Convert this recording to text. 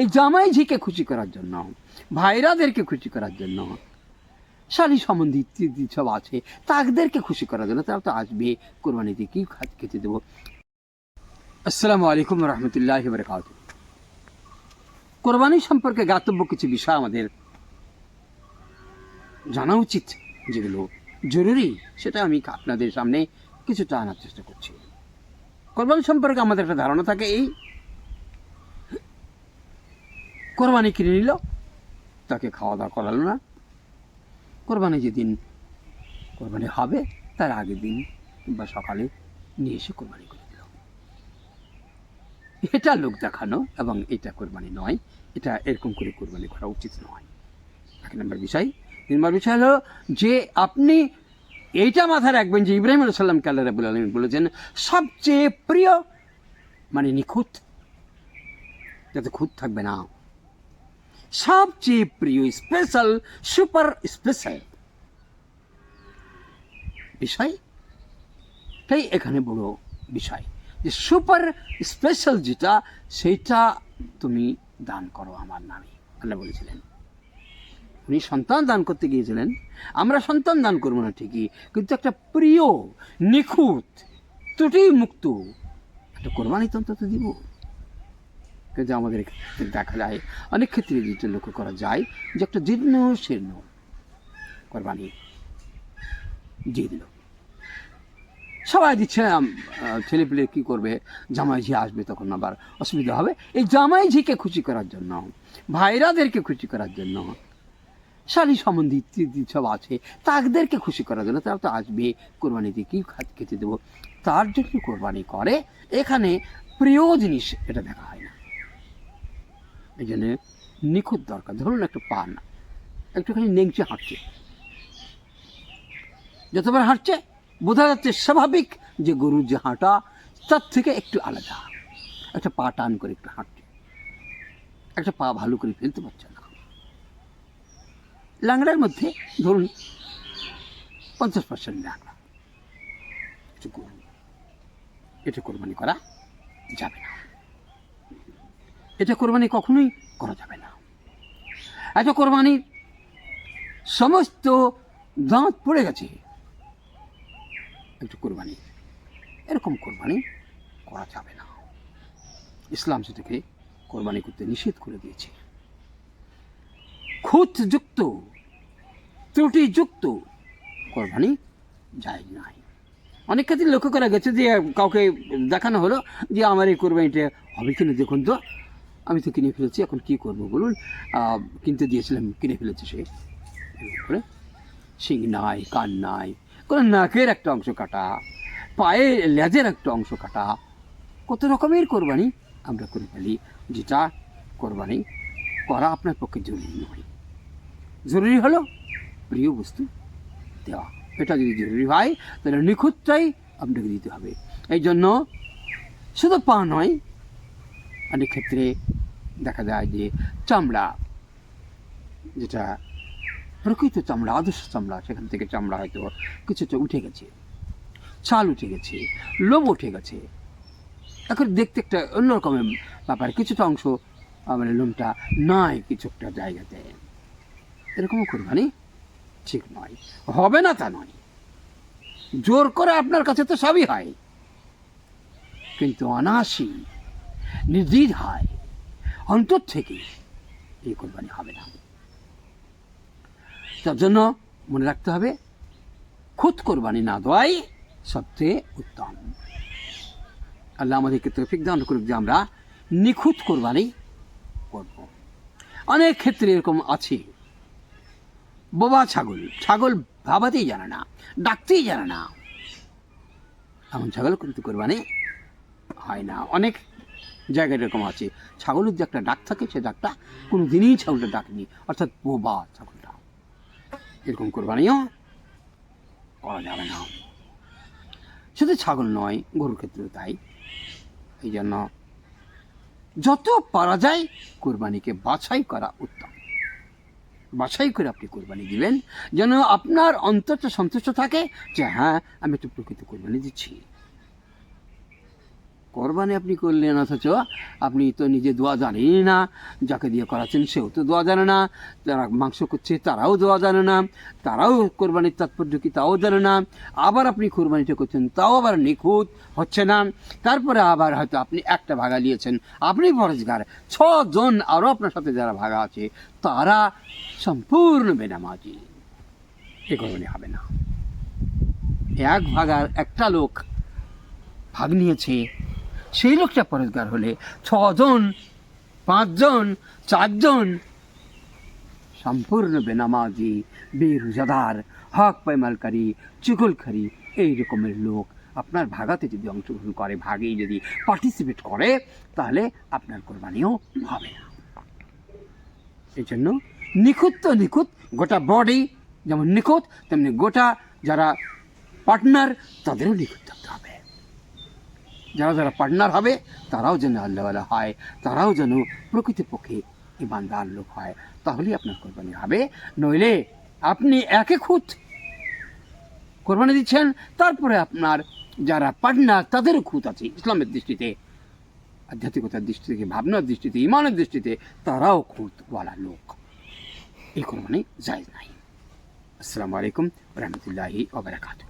এই জামাই ঝিকে খুশি করার জন্য ভাইরাদেরকে খুশি করার জন্য শালি সম্বন্ধী ইত্যাদি সব আছে তাদেরকে খুশি করার জন্য তারা তো আসবে কোরবানিতে কি খেতে দেবো। আসসালামু আলাইকুম রহমতুল্লাহ বরকাত কোরবানি সম্পর্কে গাতব্য কিছু বিষয় আমাদের জানা উচিত, যেগুলো জরুরি, সেটা আমি আপনাদের সামনে কিছুটা আনার চেষ্টা করছি। কোরবানি সম্পর্কে আমাদের একটা ধারণা থাকে, এই কোরবানি কিনে নিল, তাকে খাওয়া দাওয়া করালো না। কোরবানি যেদিন কোরবানি হবে, তার আগের দিন বা সকালে নিয়ে এসে কোরবানি করে দিল। এটা লোক দেখানো এবং এটা কোরবানি নয়, এটা এরকম করে কোরবানি করা উচিত নয়। এক নম্বর বিষয়। তিন নম্বর বিষয় হলো যে আপনি এইটা মাথায় রাখবেন যে ইব্রাহিম সাল্লামকে আল্লাহ রাবুল বলেছেন, সবচেয়ে প্রিয় মানে নিখুঁত, যাতে খুঁত থাকবে না। সবচেয়ে প্রিয় স্পেশাল সুপার স্পেশাল বিষয়? তাই এখানে বড় বিষয়। যে সুপার স্পেশাল যেটা সেইটা তুমি দান করো আমার নামে। আল্লাহ বলেছিলেন। উনি সন্তান দান করতে গিয়েছিলেন। আমরা সন্তান দান করব না ঠিকই, কিন্তু একটা প্রিয়, নিখুঁত ত্রুটি মুক্ত একটা কোরবানি তন্ত্র তো দিব। কিন্তু আমাদের ক্ষেত্রে দেখা যায়, অনেক ক্ষেত্রে যেটা লক্ষ্য করা যায় যে একটা জীর্ণ শীর্ণ কোরবানি দিয়ে সবাই দিচ্ছে ছেলে পেলে কী করবে? জামাই ঝি আসবে তখন আবার অসুবিধা হবে। এই জামাই ঝিকে খুশি করার জন্য, ভাইরাদেরকে খুশি করার জন্য, শালি সম্বন্ধী সব আছে, তাদেরকে খুশি করার জন্য তারা তো আসবে কোরবানিতে কী খেতে দেবো? তার জন্য কোরবানি করে। এখানে প্রিয় জিনিস এটা দেখা হয়। এই জন্য নিখুঁত দরকার। ধরুন একটা পা না, একটুখানি নেংচে হাঁটছে। যতবার হাঁটছে, বোঝা যাচ্ছে স্বাভাবিক যে গরুর যে হাঁটা, তার থেকে একটু আলাদা। একটা পা টান করে একটু হাঁটছে। একটা পা ভালো করে ফেলতে পারছে না। লাংড়ার মধ্যে ধরুন পঞ্চাশ পার্সেন্ট লাংড়া একটু গরু এটা কোরবানি করা যাবে না। এটা কোরবানি কখনোই করা যাবে না। এটা কোরবানির সমস্ত দাঁত পড়ে গেছে। একটু কোরবানি, এরকম কোরবানি করা যাবে না। ইসলাম সেটাকে কোরবানি করতে নিষেধ করে দিয়েছে। খুঁতযুক্ত, ত্রুটিযুক্ত কোরবানি যায় নাই। অনেক ক্ষেত্রে লক্ষ্য করা গেছে যে, কাউকে দেখানো হলো যে, আমার এই কোরবানিটা হবে কিনা দেখুন তো। আমি তো কিনে ফেলেছি, এখন কি করব বলুন? কিনতে দিয়েছিলাম, কিনে ফেলেছে সে। শিং নাই, কান নাই, কোনো নাকের একটা অংশ কাটা, পায়ে লেজের একটা অংশ কাটা। কত রকমের কোরবানি আমরা করে ফেলি, যেটা কোরবানি করা আপনার পক্ষে জরুরি নয়। জরুরি হলো প্রিয় বস্তু দেওয়া। এটা যদি জরুরি হয়, তাহলে নিখুঁতটাই আপনাকে দিতে হবে। এই জন্য শুধু পা নয়, অনেক ক্ষেত্রে দেখা যায় যে চামড়া, যেটা প্রকৃত চামড়া, আদর্শ চামড়া, সেখান থেকে চামড়া হয়তো কিছুটা উঠে গেছে, ছাল উঠে গেছে, লোম উঠে গেছে। এখন দেখতে একটা অন্যরকমের ব্যাপার, কিছুটা অংশ মানে লোমটা নাই কিছু একটা জায়গাতে। এরকমও কোরবানি ঠিক নয়। হবে না তা নয়। জোর করে আপনার কাছে তো সবই হয়। কিন্তু অনাসি নির্দ্বিধায় অন্তর থেকে এই কোরবানি হবে না। তার জন্য মনে রাখতে হবে, খুদ কোরবানি না দেওয়াই সবচেয়ে উত্তম। আল্লাহ আমাদেরকে তৌফিক দান করুক যে আমরা নিখুঁত কোরবানি করব। অনেক ক্ষেত্রে এরকম আছে। বোবা ছাগল ছাগল ভাবাতেই জানে না, ডাকতেই জানে না। এমন ছাগল কিন্তু কোরবানি হয় না। অনেক জায়গায় এরকম আছে। ছাগলের যে একটা ডাক থাকে, সে ডাকটা কোনো দিনই ছাগলটা ডাকেনি। অর্থাৎ বোবা ছাগলটা। এরকম কোরবানিও করা যাবে না। শুধু ছাগল নয়, গরুর ক্ষেত্রেও তাই। এই জন্য যত পারা যায়, কোরবানিকে বাছাই করা উত্তম। বাছাই করে আপনি কোরবানি দিবেন, যেন আপনার অন্তরটা সন্তুষ্ট থাকে যে হ্যাঁ আমি একটু প্রকৃত কোরবানি দিচ্ছি। কোরবানি আপনি করলেন, অথচ আপনি তো নিজে দোয়া জানেনই না, যাকে দিয়ে করাচ্ছেন সেও তো দোয়া জানে না, যারা মাংস করছে তারাও দোয়া জানে না, তারাও কোরবানির তাৎপর্য কি তাও জানে না, আবার আপনি কোরবানিটা করছেন তাও আবার নিখুঁত হচ্ছে না। তারপরে আবার হয়তো আপনি একটা ভাগা নিয়েছেন, আপনি ফরজগার ছজন আরও আপনার সাথে যারা ভাগা আছে, তারা সম্পূর্ণ বেনামাজি, এ কোরবানি হবে না। এক ভাগার একটা লোক ভাগ নিয়েছে সেই লোকটা পরেজগার হলে ছজন, পাঁচজন, চারজন। সম্পূর্ণ বেনামাজি বেরোজাদার হক পাইমালকারী চুগলখারি, এই রকমের লোক। আপনার ভাগাতে যদি অংশগ্রহণ করে, ভাগেই যদি পার্টিসিপেট করে, তাহলে আপনার কোরবানিও হবে না। এই জন্য নিখুঁত তো নিখুঁত, গোটা বডি যেমন নিখুঁত, তেমনি গোটা যারা পার্টনার তাদেরও নিখুঁত থাকতে হবে। যারা যারা পার্টনার হবে, তারাও যেন আল্লাহওয়ালা হয়, তারাও যেন প্রকৃতপক্ষে ইমানদার লোক হয়। তাহলেই আপনার কোরবানি হবে। নইলে আপনি একে খুঁত কোরবানি দিচ্ছেন, তারপরে আপনার যারা পার্টনার তাদেরও খুঁত আছে ইসলামের দৃষ্টিতে, আধ্যাত্মিকতার দৃষ্টি থেকে ভাবনার দৃষ্টিতে, ইমানের দৃষ্টিতে, তারাও খুঁতওয়ালা লোক। এই কোরবানি যায় নাই। আসসালামু আলাইকুম রহমতুল্লাহি ওবরাকাতু